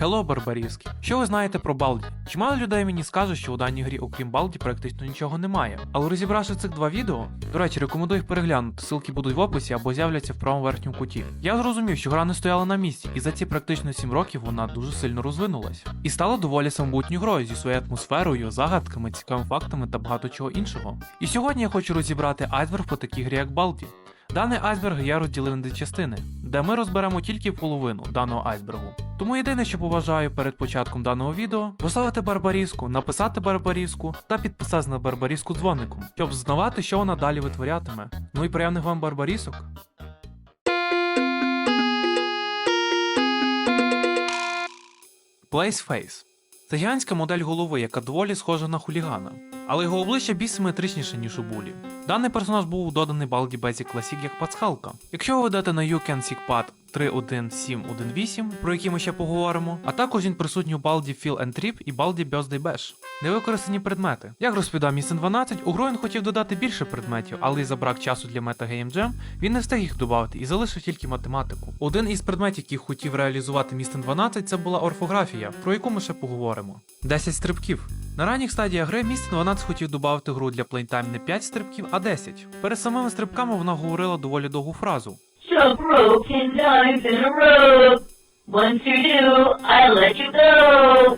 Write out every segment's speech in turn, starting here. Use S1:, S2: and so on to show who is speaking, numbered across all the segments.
S1: Хелло, Барбарівський. Що ви знаєте про Балді? Чимало людей мені скаже, що у даній грі, окрім Балді, практично нічого немає. Але розібравши цих два відео, до речі, рекомендую їх переглянути, ссылки будуть в описі або з'являться в правому верхньому куті. Я зрозумів, що гра не стояла на місці, і за ці практично 7 років вона дуже сильно розвинулась. І стала доволі самобутньою грою зі своєю атмосферою, загадками, цікавими фактами та багато чого іншого. І сьогодні я хочу розібрати айсберг по такій грі, як Балді. Даний айсберг я розділив на дві частини, де ми розберемо тільки половину даного айсбергу. Тому єдине, що побажаю перед початком даного відео, поставити барбаріску, написати барбаріску та підписатися на барбаріску дзвоником, щоб знавати, що вона далі витворятиме. Ну і приємних вам барбарісок. Placeface. Це гігантська модель голови, яка доволі схожа на хулігана, але його обличчя більш симетричніше, ніж у булі. Даний персонаж був доданий Балді Basic Classic як пасхалка. Якщо ви ведете на YouCanSeekPad 3.1.7.1.8, про які ми ще поговоримо, а також він присутній у Baldi Feel and Trip і Baldi Birthday Bash. Невикористані предмети. Як розповідав Містен 12, у грою він хотів додати більше предметів, але із-за брак часу для Metagame Jam він не встиг їх додати і залишив тільки математику. Один із предметів, який хотів реалізувати Містен 12, це була орфографія, про яку ми ще поговоримо. 10 стрибків. На ранніх стадіях гри Містен 12 хотів додати гру для Playtime не 5 стрибків, а 10. Перед самими стрибками вона говорила доволі довгу фразу.
S2: So broken times in a row. Once you do, I let you go.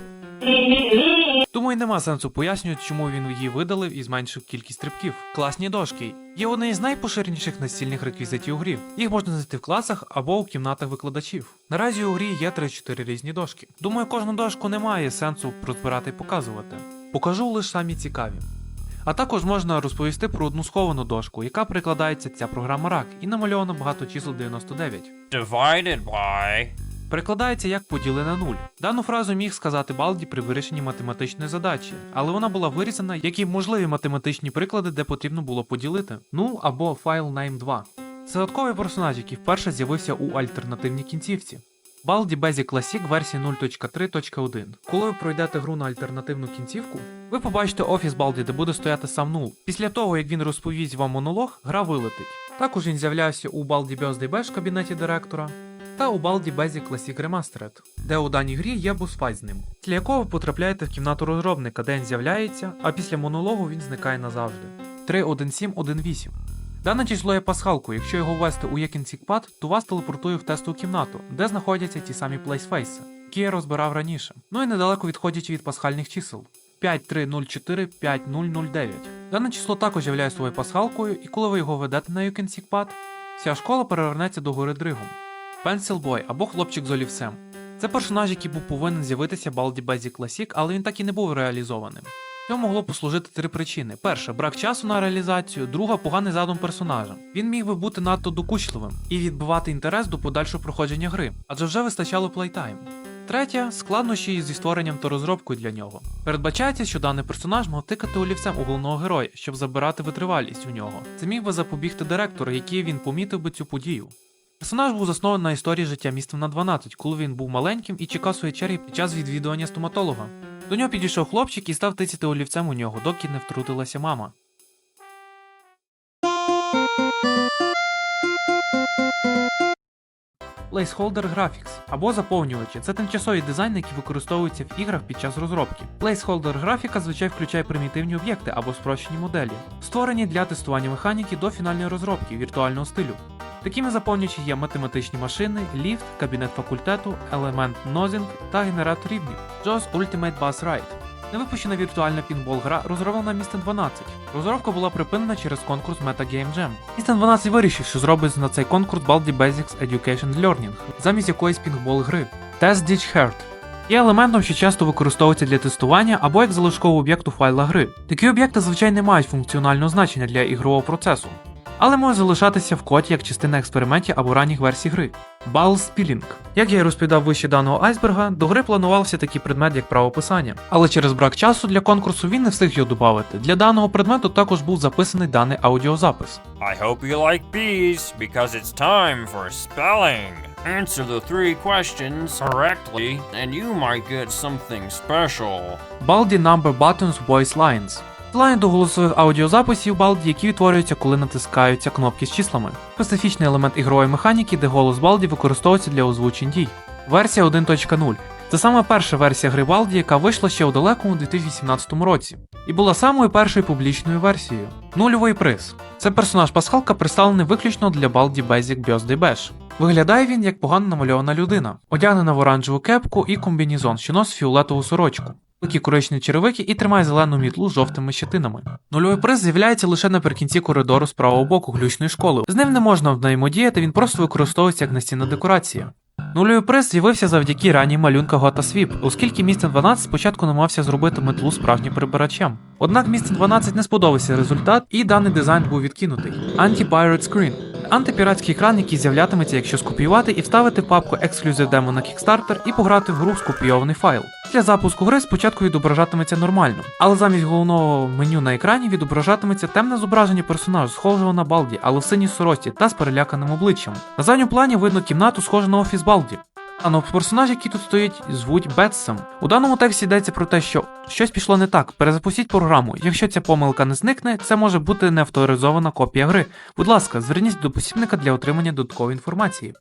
S1: Тому нема сенсу пояснювати, чому він її видалив і зменшив кількість стрибків. Класні дошки є одне із найпоширеніших настільних реквізитів у грі. Їх можна знайти в класах або у кімнатах викладачів. Наразі у грі є 3-4 різні дошки. Думаю, кожну дошку немає сенсу розбирати і показувати. Покажу лише самі цікаві. А також можна розповісти про одну сховану дошку, яка прикладається ця програма RAC і намальовано багато чисел 99.
S3: divided by
S1: Перекладається як поділи на нуль. Дану фразу міг сказати Балді при вирішенні математичної задачі, але вона була вирізана як і можливі математичні приклади, де потрібно було поділити. Ну або файл name 2. Це додатковий персонаж, який вперше з'явився у альтернативній кінцівці. Baldi Basic Classic версії 0.3.1. Коли ви пройдете гру на альтернативну кінцівку, ви побачите офіс Балді, де буде стояти сам нул. Після того, як він розповість вам монолог, гра вилетить. Також він з'являвся у Baldi Birthday Bash кабінеті директора, та у Baldi Basic Classic Remastered, де у даній грі є босфайт з ним, для якого ви потрапляєте в кімнату розробника, де він з'являється, а після монологу він зникає назавжди. 3.1.7.1.8. Дане число є пасхалкою, якщо його ввести у Yekinsicpad, то вас телепортує в тестову кімнату, де знаходяться ті самі плейсфейси, які я розбирав раніше. Ну і недалеко відходячи від пасхальних чисел. 5304 5009. Дане число також являє своєю пасхалкою, і коли ви його ведете на Yekinsicpad, вся школа перевернеться до гори дригом. Boy або хлопчик з олівцем. Це персонаж, який був повинен з'явитися Baldi Basic Classic, але він так і не був реалізованим. Цьому могло послужити три причини: перша брак часу на реалізацію, друга поганий задум персонажа. Він міг би бути надто докучливим і відбивати інтерес до подальшого проходження гри, адже вже вистачало плейтайм. Третя складнощі зі створенням та розробкою для нього. Передбачається, що даний персонаж мав тикати олівцем у головного героя, щоб забирати витривалість у нього. Це міг би запобігти директор, який він помітив би цю подію. Персонаж був заснований на історії життя містом на 12, коли він був маленьким і чекав своєї черги під час відвідування стоматолога. До нього підійшов хлопчик і став тицяти олівцем у нього, доки не втрутилася мама. Placeholder Graphics або заповнювачі це тимчасові дизайни, які використовуються в іграх під час розробки. Placeholder графіка зазвичай включає примітивні об'єкти або спрощені моделі, створені для тестування механіки до фінальної розробки віртуального стилю. Такими заповнювачі є математичні машини, ліфт, кабінет факультету, елемент нозінг та генератор рівнів JAWS Ultimate Bus Ride. Невипущена віртуальна пінбол-гра розроблена Містен 12. Розробка була припинена через конкурс Metagame Jam. Містен 12 вирішив, що зробить на цей конкурс Baldi Basics Education Learning замість якоїсь пінбол-гри. Test Ditch Heart є елементом, що часто використовується для тестування або як залишковий об'єкт у файлах гри. Такі об'єкти звичайно не мають функціонального значення для ігрового процесу, але може залишатися в коді як частина експериментів або ранніх версій гри. Ball Spilling. Як я і розповідав вище даного айсберга, до гри планувався такий предмет, як правописання. Але через брак часу для конкурсу він не встиг його додати. Для даного предмету також був записаний даний аудіозапис.
S3: I hope you like bees because it's time for spelling. Answer the three questions correctly, and you might get something special.
S1: Baldi Number Buttons Voice Lines. Лайн до голосових аудіозаписів Baldi, які відтворюються, коли натискаються кнопки з числами. Специфічний елемент ігрової механіки, де голос Baldi використовується для озвучень дій. Версія 1.0. Це саме перша версія гри Балді, яка вийшла ще у далекому 2018 році, і була самою першою публічною версією. Нульовий приз. Це персонаж пасхалка представлений виключно для Балді Basic Birthday Bash. Виглядає він як погано намальована людина, одягнена в оранжеву кепку і комбінізон, що носить фіолетову сорочку. Великі коричневі черевики і тримає зелену мітлу з жовтими щетинами. Нульовий приз з'являється лише наприкінці коридору з правого боку глючної школи. З ним не можна взаємодіяти, він просто використовується як настінна декорація. Нульовий приз з'явився завдяки ранній малюнка Гота Свіп, оскільки Містен 12 спочатку намагався зробити метлу справжнім прибирачем. Однак Містен 12 не сподобався результат, і даний дизайн був відкинутий. Anti-Pirate Screen антипіратський екран, який з'являтиметься, якщо скопіювати і вставити папку Exclusive Demo на Kickstarter і пограти в гру скопійований файл. Для запуску гри спочатку відображатиметься нормально, але замість головного меню на екрані відображатиметься темне зображення персонажа, схожого на Балді, але в синій сорочці та з переляканим обличчям. На задньому плані видно кімнату, схожу на офіс Балді. А ну, персонаж, який тут стоїть, звуть Бетсом. У даному тексті йдеться про те, що щось пішло не так. Перезапустіть програму. Якщо ця помилка не зникне, це може бути неавторизована копія гри. Будь ласка, зверніть до посібника для отримання додаткової інформації.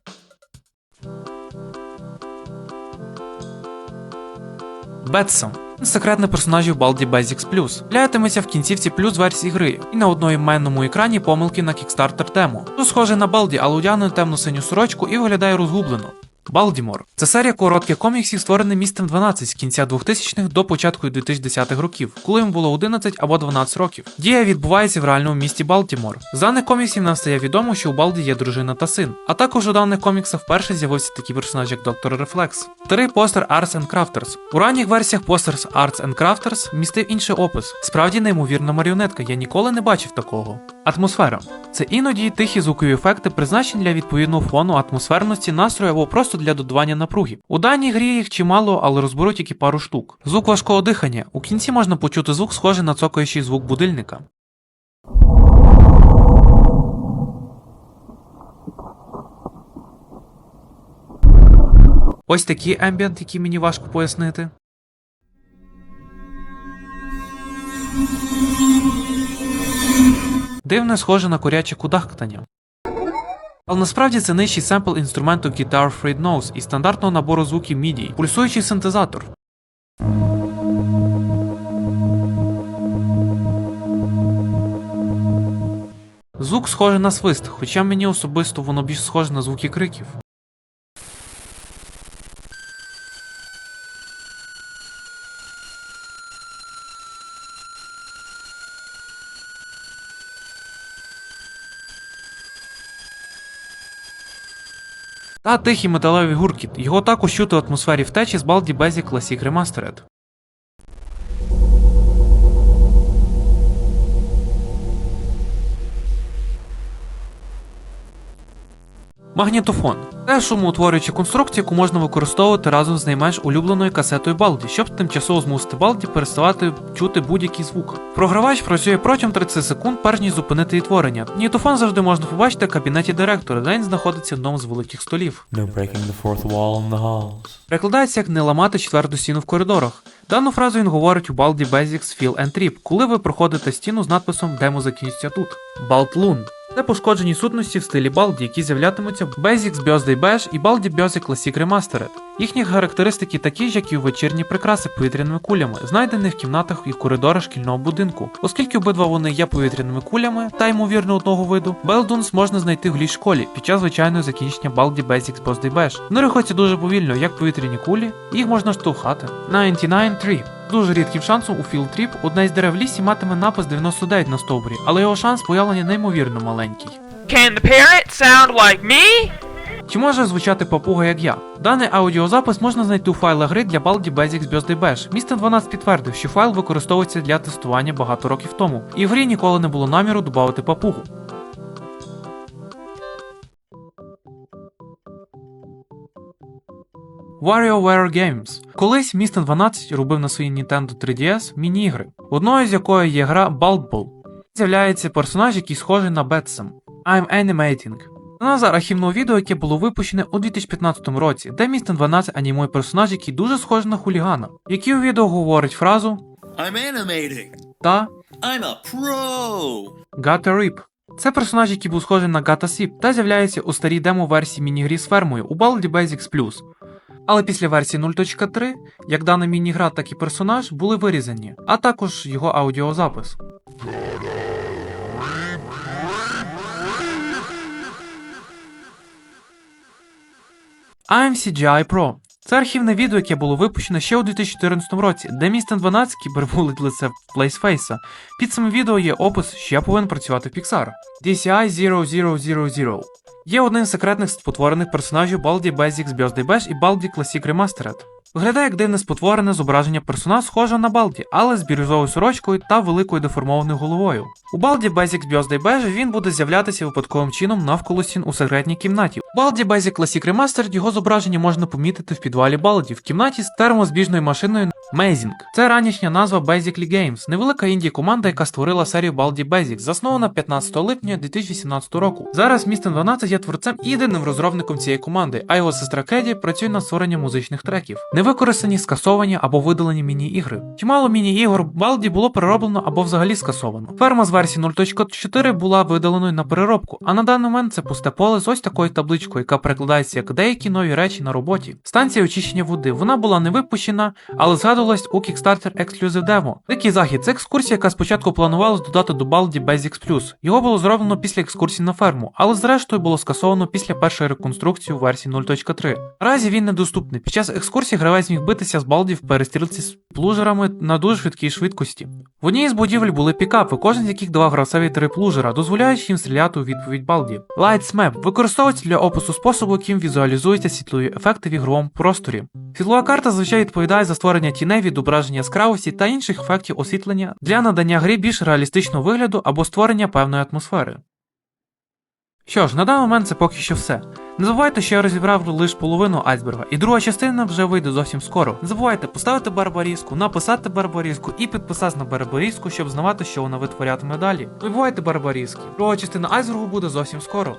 S1: Бетсом. Секретний персонажів Baldi Basics Plus. Являтиметься в кінцівці плюс версії гри, і на одноіменному екрані помилки на Kickstarter демо. Тут схожий на Балді, але одягнений темну синю сорочку і виглядає розгублено. Балдімор це серія коротких коміксів, створених містом 12 з кінця 2000-х до початку 2010-х років, коли йому було 11 або 12 років. Дія відбувається в реальному місті Балтімор. З даних коміксів нам стає відомо, що у Балді є дружина та син. А також у даних коміксах вперше з'явився такий персонаж, як Доктор Рефлекс. Старий постер Arts and Crafters. У ранніх версіях постер Arts and Crafters містив інший опис. Справді неймовірна маріонетка, я ніколи не бачив такого. Атмосфера це іноді тихі звукові ефекти, призначені для відповідного фону, атмосферності, настрою або просто для додавання напруги. У даній грі їх чимало, але розберуть тільки пару штук. Звук важкого дихання. У кінці можна почути звук, схожий на цокаючий звук будильника. Ось такий ембієнт, який мені важко пояснити. Дивне схоже на куряче кудахтання. Але насправді це нижчий семпл інструменту Guitar Fred Nose і стандартного набору звуків MIDI, пульсуючий синтезатор. Звук схожий на свист, хоча мені особисто воно більш схоже на звуки криків. Та тихий металевий гуркіт. Його також чути в атмосфері втечі з Baldi Basic Classic Remastered. Магнітофон це шумоутворююча конструкція, яку можна використовувати разом з найменш улюбленою касетою Балді, щоб тимчасово змусити Балді переставати чути будь-який звук. Програвач працює протягом 30 секунд, перш ніж зупинити відтворення. Магнітофон завжди можна побачити в кабінеті директора, де він знаходиться в одному з великих столів.
S4: No breaking the fourth wall in the halls.
S1: Перекладається як не ламати четверту стіну в коридорах. Дану фразу він говорить у Baldi Basics Feel and Trip, коли ви проходите стіну з надписом Демо закінчиться тут. Baltlun. Це пошкоджені сутності в стилі Baldi, які з'являтимуться в Basics Birthday Bash і Baldi Basic Classic Remastered. Їхні характеристики такі ж, як і у вечірні прикраси повітряними кулями, знайдені в кімнатах і коридорах шкільного будинку. Оскільки обидва вони є повітряними кулями та ймовірно одного виду, Белдунс можна знайти в глій школі під час звичайного закінчення Baldi Basics Birthday Bash. Вони рухаються дуже повільно, як повітряні кулі, їх можна штовхати. 99-3 Дуже рідким шансом у Trip одне із дерев лісі матиме напис 99 на стовбурі, але його шанс появлення неймовірно маленький.
S5: Can the parrot sound like me?
S1: Чи може звучати папуга як я? Даний аудіозапис можна знайти у файлах гри для Baldi Basics Birthday Bash. Містер 12 підтвердив, що файл використовується для тестування багато років тому, і в грі ніколи не було наміру додати папугу. WarioWare Games. Колись Містер 12 робив на своїй Nintendo 3DS міні-ігри, одною з якої є гра Bald Ball. З'являється персонаж, який схожий на Бетсом. I'm Animating. Це назад архівного відео, яке було випущене у 2015 році, де Містер 12 анімує персонаж, який дуже схожий на хулігана, який у відео говорить фразу
S6: I'm animating.
S1: та
S6: I'm a pro.
S1: Gata Rip. Це персонаж, який був схожий на Gata Sip та з'являється у старій демо-версії міні-грі з фермою у Baldi Basics Plus. Але після версії 0.3, як дана міні-гра, так і персонаж були вирізані, а також його аудіозапис. IMCGI Pro це архівне відео, яке було випущено ще у 2014 році, де містер 12 кібербулить лице Плейсфейса. Під цим відео є опис, що я повинен працювати в Pixar. DCI 0000. Є одним з секретних спотворених персонажів Baldi Basics Birthday Bash і Baldi Classic Remastered. Виглядає як дивне спотворене зображення персонажа схожого на Балді, але з бірюзовою сорочкою та великою деформованою головою. У Балді Basics Birthday Bash він буде з'являтися випадковим чином навколо стін у секретній кімнаті. У Baldi Basic Classic Remastered його зображення можна помітити в підвалі Балді в кімнаті з термозбіжною машиною Amazing. Це ранішня назва Basically Games, невелика інді команда, яка створила серію Baldi Basics, заснована 15 липня 2017 року. Зараз Містен 12 є творцем і єдиним розробником цієї команди, а його сестра Кеді працює над створенням музичних треків. Невикористані, скасовані або видалені міні-ігри. Чимало міні-ігор Балді було перероблено або взагалі скасовано. Ферма з версії 0.4 була видаленою на переробку, а на даний момент це пусте поле з ось такою табличкою, яка перекладається як деякі нові речі на роботі. Станція очищення води. Вона була не випущена, але згадувалась у Kickstarter Exclusive Demo. Дикий захід це екскурсія, яка спочатку планувалась додати до Baldi Basics Plus. Його було зроблено після екскурсії на ферму, але зрештою було скасовано після першої реконструкції у версії 0.3. Наразі він недоступний. Під час екскурсії гравець міг битися з Балді в перестрілці з плужерами на дуже швидкій швидкості. В одній з будівель були пікапи, кожен з яких давав гравцеві три плужера, дозволяючи їм стріляти у відповідь Балді. Lights Map використовується для опису способу, яким візуалізуються світлові ефекти в ігровому просторі. Світлова карта зазвичай відповідає за створення тіней, відображення яскравості та інших ефектів освітлення для надання грі більш реалістичного вигляду або створення певної атмосфери. Що ж, на даний момент це поки що все. Не забувайте, що я розібрав лише половину айсберга, і друга частина вже вийде зовсім скоро. Не забувайте поставити Барбарізку, написати Барбарізку і підписатися на Барбарізку, щоб знавати, що вона витворятиме далі. Не бувайте Барбарізки. Друга частина айсбергу буде зовсім скоро.